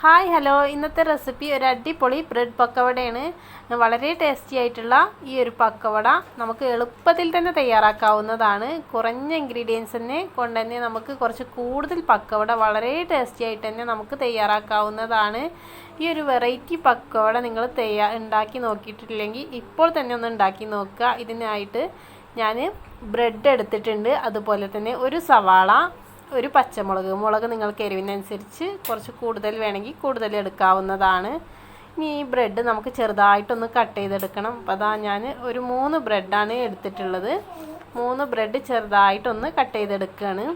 Hi hello ഇന്നത്തെ recipe ഒരു അടിപൊളി ബ്രെഡ് പക്കവടയാണ്. വളരെ ടേസ്റ്റി ആയിട്ടുള്ള ഈ ഒരു പക്കവട നമുക്ക് എളുപ്പത്തിൽ തന്നെ തയ്യാറാക്കാവുന്നതാണ്. കുറഞ്ഞ ഇൻഗ്രീഡിയൻസ് തന്നെ കൊണ്ട് തന്നെ നമുക്ക് കുറച്ച് കൂടുതൽ പക്കവട വളരെ ടേസ്റ്റി ആയിട്ട് തന്നെ നമുക്ക് തയ്യാറാക്കാവുന്നതാണ്. ഈ ഒരു വെറൈറ്റി പക്കവട നിങ്ങൾ തയ്യാ ഉണ്ടാക്കി നോക്കിയിട്ടില്ലെങ്കിൽ ഇപ്പോൾ തന്നെ ഒന്ന് ഉണ്ടാക്കി നോക്കുക. ഇതിനായിട്ട് ഞാൻ ബ്രെഡ് എടുത്തിട്ടുണ്ട്. അതുപോലെ തന്നെ ഒരു സവാള ഒരു പച്ചമുളക്. മുളക് നിങ്ങൾക്ക് എരിവിനനുസരിച്ച് കുറച്ച് കൂടുതൽ വേണമെങ്കിൽ കൂടുതൽ എടുക്കാവുന്നതാണ്. ഇനി ഈ ബ്രെഡ് നമുക്ക് ചെറുതായിട്ടൊന്ന് കട്ട് ചെയ്തെടുക്കണം. അപ്പോൾ അതാ ഞാൻ ഒരു മൂന്ന് ബ്രെഡാണ് എടുത്തിട്ടുള്ളത്. മൂന്ന് ബ്രെഡ് ചെറുതായിട്ടൊന്ന് കട്ട് ചെയ്തെടുക്കുകയാണ്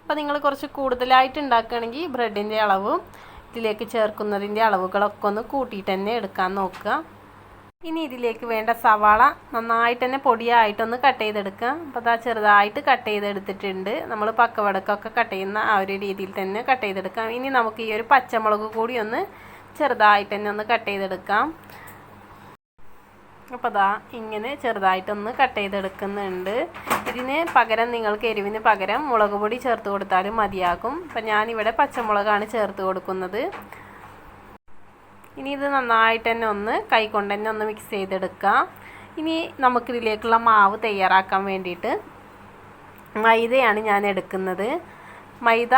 അപ്പോൾ നിങ്ങൾ കുറച്ച് കൂടുതലായിട്ട് ഉണ്ടാക്കുകയാണെങ്കിൽ ബ്രെഡിന്റെ അളവും ഇതിലേക്ക് ചേർക്കുന്നതിന്റെ അളവുകളൊക്കെ ഒന്ന് കൂട്ടിയിട്ട് തന്നെ എടുക്കാൻ നോക്കുക. ഇനി ഇതിലേക്ക് വേണ്ട സവാള നന്നായിട്ട് തന്നെ പൊടിയായിട്ടൊന്ന് കട്ട് ചെയ്തെടുക്കാം. അപ്പോൾ അതാ ചെറുതായിട്ട് കട്ട് ചെയ്തെടുത്തിട്ടുണ്ട്. നമ്മൾ പക്കവടക്കൊക്കെ കട്ട് ചെയ്യുന്ന ആ ഒരു രീതിയിൽ തന്നെ കട്ട് ചെയ്തെടുക്കാം. ഇനി നമുക്ക് ഈ ഒരു പച്ചമുളക് കൂടി ഒന്ന് ചെറുതായിട്ട് തന്നെ ഒന്ന് കട്ട് ചെയ്തെടുക്കാം. അപ്പോൾ അതാ ഇങ്ങനെ ചെറുതായിട്ടൊന്ന് കട്ട് ചെയ്തെടുക്കുന്നുണ്ട്. ഇതിന് പകരം നിങ്ങൾക്ക് എരിവിന് പകരം മുളക് പൊടി ചേർത്ത് കൊടുത്താലും മതിയാകും. അപ്പം ഞാനിവിടെ പച്ചമുളകാണ് ചേർത്ത് കൊടുക്കുന്നത്. ഇനി ഇത് നന്നായിട്ട് തന്നെ ഒന്ന് കൈ കൊണ്ട് തന്നെ ഒന്ന് മിക്സ് ചെയ്തെടുക്കാം ഇനി നമുക്കിതിലേക്കുള്ള മാവ് തയ്യാറാക്കാൻ വേണ്ടിയിട്ട് മൈദയാണ് ഞാൻ എടുക്കുന്നത്. മൈദ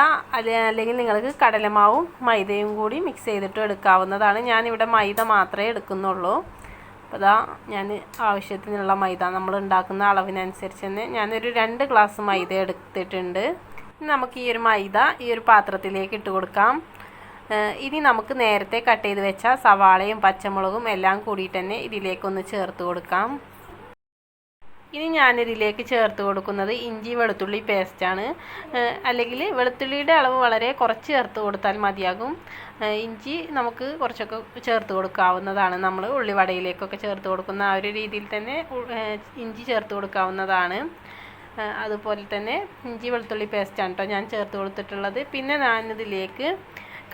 അല്ലെങ്കിൽ നിങ്ങൾക്ക് കടലമാവും മൈദയും കൂടി മിക്സ് ചെയ്തിട്ട് എടുക്കാവുന്നതാണ്. ഞാനിവിടെ മൈദ മാത്രമേ എടുക്കുന്നുള്ളൂ. അപ്പോൾ അതാ ഞാൻ ആവശ്യത്തിനുള്ള മൈദ നമ്മൾ ഉണ്ടാക്കുന്ന അളവിനനുസരിച്ച് തന്നെ ഞാനൊരു രണ്ട് ഗ്ലാസ് മൈദ എടുത്തിട്ടുണ്ട്. നമുക്ക് ഈ ഒരു മൈദ ഈ ഒരു പാത്രത്തിലേക്ക് ഇട്ട് കൊടുക്കാം. ഇനി നമുക്ക് നേരത്തെ കട്ട് ചെയ്ത് വെച്ച സവാളയും പച്ചമുളകും എല്ലാം കൂടിയിട്ട് തന്നെ ഇതിലേക്കൊന്ന് ചേർത്ത് കൊടുക്കാം. ഇനി ഞാനിതിലേക്ക് ചേർത്ത് കൊടുക്കുന്നത് ഇഞ്ചി വെളുത്തുള്ളി പേസ്റ്റാണ് അല്ലെങ്കിൽ വെളുത്തുള്ളിയുടെ അളവ് വളരെ കുറച്ച് ചേർത്ത് കൊടുത്താൽ മതിയാകും. ഇഞ്ചി നമുക്ക് കുറച്ചൊക്കെ ചേർത്ത് കൊടുക്കാവുന്നതാണ്. നമ്മൾ ഉള്ളിവടയിലേക്കൊക്കെ ചേർത്ത് കൊടുക്കുന്ന ആ ഒരു രീതിയിൽ തന്നെ ഇഞ്ചി ചേർത്ത് കൊടുക്കാവുന്നതാണ്. അതുപോലെ തന്നെ ഇഞ്ചി വെളുത്തുള്ളി പേസ്റ്റാണ് കേട്ടോ ഞാൻ ചേർത്ത് കൊടുത്തിട്ടുള്ളത്. പിന്നെ ഞാനിതിലേക്ക്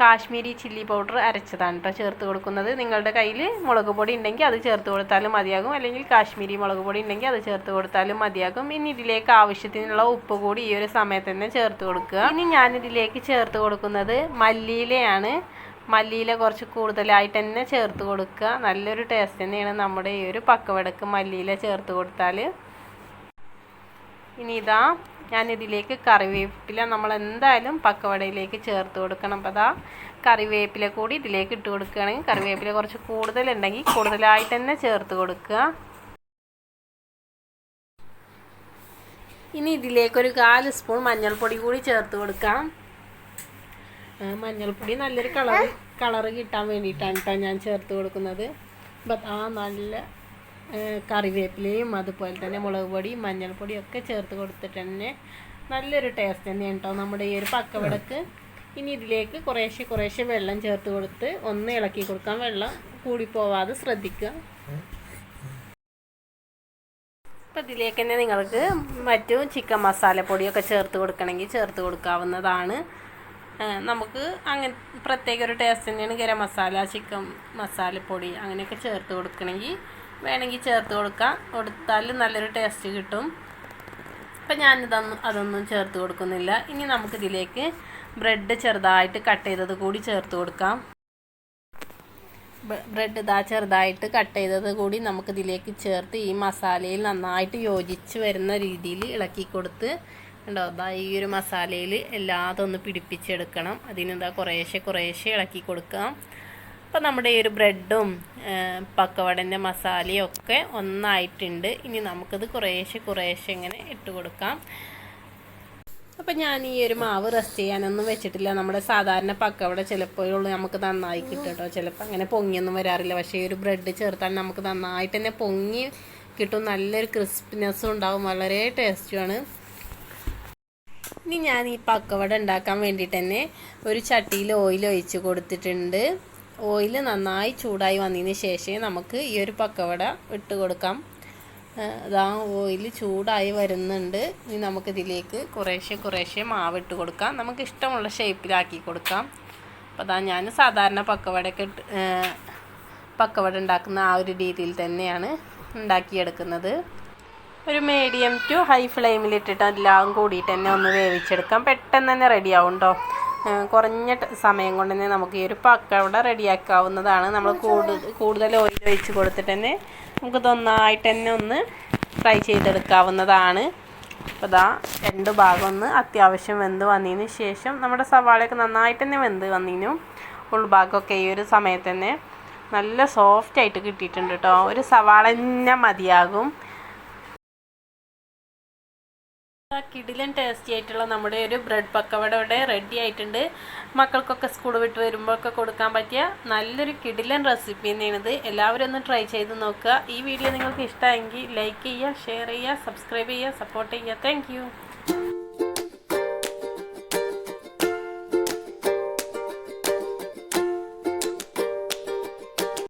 കാശ്മീരി ചില്ലി പൗഡർ അരച്ചതാണ് കേട്ടോ ചേർത്ത് കൊടുക്കുന്നത്. നിങ്ങളുടെ കയ്യിൽ മുളക് പൊടി ഉണ്ടെങ്കിൽ അത് ചേർത്ത് കൊടുത്താലും മതിയാകും. അല്ലെങ്കിൽ കാശ്മീരി മുളക് പൊടി ഉണ്ടെങ്കിൽ അത് ചേർത്ത് കൊടുത്താലും മതിയാകും. ഇനി ഇതിലേക്ക് ആവശ്യത്തിനുള്ള ഉപ്പ് കൂടി ഈ ഒരു സമയത്ത് തന്നെ ചേർത്ത് കൊടുക്കുക. ഇനി ഞാനിതിലേക്ക് ചേർത്ത് കൊടുക്കുന്നത് മല്ലിയിലയാണ്. മല്ലിയില കുറച്ച് കൂടുതലായിട്ട് തന്നെ ചേർത്ത് കൊടുക്കുക. നല്ലൊരു ടേസ്റ്റ് തന്നെയാണ് നമ്മുടെ ഈ ഒരു പക്കവടക്ക് മല്ലിയില ചേർത്ത് കൊടുത്താൽ ഇനി ഇതാ ഞാനിതിലേക്ക് കറിവേപ്പില നമ്മൾ എന്തായാലും പക്കവടയിലേക്ക് ചേർത്ത് കൊടുക്കണം. അപ്പോൾ അതാ കറിവേപ്പില കൂടി ഇതിലേക്ക് ഇട്ട് കൊടുക്കുകയാണെങ്കിൽ കറിവേപ്പില കുറച്ച് കൂടുതലുണ്ടെങ്കിൽ കൂടുതലായിട്ട് തന്നെ ചേർത്ത് കൊടുക്കുക. ഇനി ഇതിലേക്കൊരു കാൽ സ്പൂൺ മഞ്ഞൾപ്പൊടി കൂടി ചേർത്ത് കൊടുക്കാം. മഞ്ഞൾപ്പൊടി നല്ലൊരു കളർ കളറ് കിട്ടാൻ വേണ്ടിയിട്ടാണ് കേട്ടോ ഞാൻ ചേർത്ത് കൊടുക്കുന്നത്. ആ നല്ല കറിവേപ്പിലയും അതുപോലെ തന്നെ മുളക് പൊടി മഞ്ഞൾപ്പൊടിയും ഒക്കെ ചേർത്ത് കൊടുത്തിട്ട് തന്നെ നല്ലൊരു ടേസ്റ്റ് തന്നെയാണ് കേട്ടോ നമ്മുടെ ഈ ഒരു പക്കവടക്ക്. ഇനി ഇതിലേക്ക് കുറേശ്ശെ കുറേശ്ശെ വെള്ളം ചേർത്ത് കൊടുത്ത് ഒന്ന് ഇളക്കി കൊടുക്കാം വെള്ളം കൂടിപ്പോവാതെ ശ്രദ്ധിക്കുക. അപ്പം ഇതിലേക്ക് തന്നെ നിങ്ങൾക്ക് മറ്റു ചിക്കൻ മസാലപ്പൊടിയൊക്കെ ചേർത്ത് കൊടുക്കണമെങ്കിൽ ചേർത്ത് കൊടുക്കാവുന്നതാണ്. നമുക്ക് അങ്ങനെ പ്രത്യേക ഒരു ടേസ്റ്റ് തന്നെയാണ് ഗരം മസാല ചിക്കൻ മസാലപ്പൊടി അങ്ങനെയൊക്കെ ചേർത്ത് കൊടുക്കണമെങ്കിൽ വേണമെങ്കിൽ ചേർത്ത് കൊടുക്കാം. കൊടുത്താൽ നല്ലൊരു ടേസ്റ്റ് കിട്ടും. അപ്പം ഞാനിതൊന്നും അതൊന്നും ചേർത്ത് കൊടുക്കുന്നില്ല. ഇനി നമുക്കിതിലേക്ക് ബ്രെഡ് ചെറുതായിട്ട് കട്ട് ചെയ്തത് കൂടി ചേർത്ത് കൊടുക്കാം. ബ്രെഡ് ഇതാ ചെറുതായിട്ട് കട്ട് ചെയ്തത് കൂടി നമുക്കിതിലേക്ക് ചേർത്ത് ഈ മസാലയിൽ നന്നായിട്ട് യോജിച്ച് വരുന്ന രീതിയിൽ ഇളക്കി കൊടുത്ത് ഉണ്ടോ അതാ ഈ ഒരു മസാലയിൽ എല്ലാതൊന്ന് പിടിപ്പിച്ചെടുക്കണം. അതിനെന്താ കുറേശ്ശെ കുറേശ്ശെ ഇളക്കി കൊടുക്കാം. അപ്പോൾ നമ്മുടെ ഈ ഒരു ബ്രെഡും പക്കവടന്റെ മസാലയും ഒക്കെ ഒന്നായിട്ടുണ്ട്. ഇനി നമുക്കത് കുറേശ്ശെ കുറേശ്ശെ ഇങ്ങനെ ഇട്ട് കൊടുക്കാം. അപ്പോൾ ഞാൻ ഈ ഒരു മാവ് റെസ്റ്റ് ചെയ്യാനൊന്നും വെച്ചിട്ടില്ല. നമ്മുടെ സാധാരണ പക്കവട ചിലപ്പോഴുള്ളൂ നമുക്ക് നന്നായി കിട്ടും കേട്ടോ ചിലപ്പോൾ അങ്ങനെ പൊങ്ങിയൊന്നും വരാറില്ല. പക്ഷേ ഈ ഒരു ബ്രെഡ് ചേർത്താൽ നമുക്ക് നന്നായിട്ട് തന്നെ പൊങ്ങി കിട്ടും. നല്ലൊരു ക്രിസ്പിനെസ്സും ഉണ്ടാവും. വളരെ ടേസ്റ്റുമാണ്. ഇനി ഞാൻ ഈ പക്കവട ഉണ്ടാക്കാൻ വേണ്ടിയിട്ട് തന്നെ ഒരു ചട്ടിയിൽ ഓയിൽ ഒഴിച്ച് കൊടുത്തിട്ടുണ്ട്. ഓയിൽ നന്നായി ചൂടായി വന്നതിന് ശേഷം നമുക്ക് ഈ ഒരു പക്കവട ഇട്ട് കൊടുക്കാം. അതാ ഓയിൽ ചൂടായി വരുന്നുണ്ട്. ഇനി നമുക്കിതിലേക്ക് കുറേശ്ശെ കുറേശ്ശെ മാവ് ഇട്ട് കൊടുക്കാം. നമുക്ക് ഇഷ്ടമുള്ള ഷേപ്പിലാക്കി കൊടുക്കാം. അപ്പോൾ അതാ ഞാൻ സാധാരണ പക്കവടയൊക്കെ ഇട്ട് പക്കവട ഉണ്ടാക്കുന്ന ആ ഒരു രീതിയിൽ തന്നെയാണ് ഉണ്ടാക്കിയെടുക്കുന്നത്. ഒരു മീഡിയം ടു ഹൈ ഫ്ലെയിമിലിട്ടിട്ട് എല്ലാം കൂടിയിട്ട് തന്നെ ഒന്ന് വേവിച്ചെടുക്കാം. പെട്ടെന്ന് തന്നെ റെഡിയാവും കേട്ടോ കുറഞ്ഞ സമയം കൊണ്ട് തന്നെ നമുക്ക് ഈ ഒരു പക്കവട റെഡിയാക്കാവുന്നതാണ്. നമ്മൾ കൂടുതൽ കൂടുതൽ ഓയിൽ ഒഴിച്ച് കൊടുത്തിട്ട് തന്നെ നമുക്ക് നന്നായിട്ട് തന്നെ ഒന്ന് ഫ്രൈ ചെയ്തെടുക്കാവുന്നതാണ്. അപ്പോൾ ഇതാ രണ്ട് ഭാഗം ഒന്ന് അത്യാവശ്യം വെന്ത് വന്നതിന് ശേഷം നമ്മുടെ സവാളയൊക്കെ നന്നായിട്ട് തന്നെ വെന്ത് വന്നതിനും ഉൾഭാഗമൊക്കെ ഈ ഒരു സമയത്ത് തന്നെ നല്ല സോഫ്റ്റ് ആയിട്ട് കിട്ടിയിട്ടുണ്ട് കേട്ടോ ഒരു സവാള തന്നെ മതിയാകും. ആ കിടിലൻ ടേസ്റ്റി ആയിട്ടുള്ള നമ്മുടെ ഒരു ബ്രെഡ് പക്കവട ഇവിടെ റെഡി ആയിട്ടുണ്ട്. മക്കൾക്കൊക്കെ സ്കൂൾ വിട്ട് വരുമ്പോഴൊക്കെ കൊടുക്കാൻ പറ്റിയ നല്ലൊരു കിടിലൻ റെസിപ്പി തന്നെയാണിത്. എല്ലാവരും ഒന്ന് ട്രൈ ചെയ്ത് നോക്കുക. ഈ വീഡിയോ നിങ്ങൾക്ക് ഇഷ്ടമായെങ്കിൽ ലൈക്ക് ചെയ്യുക ഷെയർ ചെയ്യുക സബ്സ്ക്രൈബ് ചെയ്യുക സപ്പോർട്ട് ചെയ്യുക. താങ്ക്